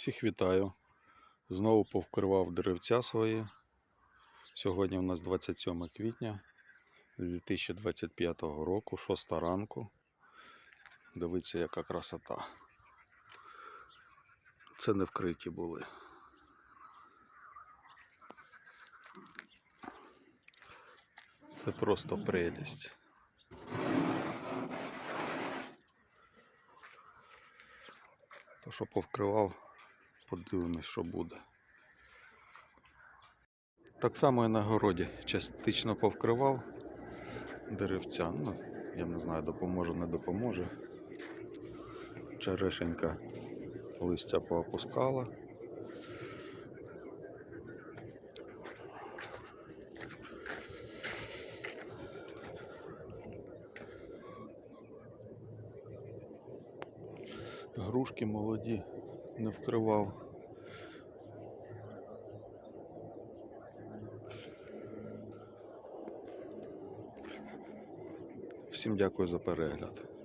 Всіх вітаю. Знову повкривав деревця свої. Сьогодні у нас 27 квітня 2025 року, 6 ранку. Дивіться, яка красота. Це не вкриті були. Це просто прелість. То, що повкривав, подивимось, що буде. Так само і на городі частично повкривав деревця. Ну, я не знаю, допоможе, не допоможе. Черешенька листя поопускала. Грушки молоді не вкривав. Всім дякую за перегляд.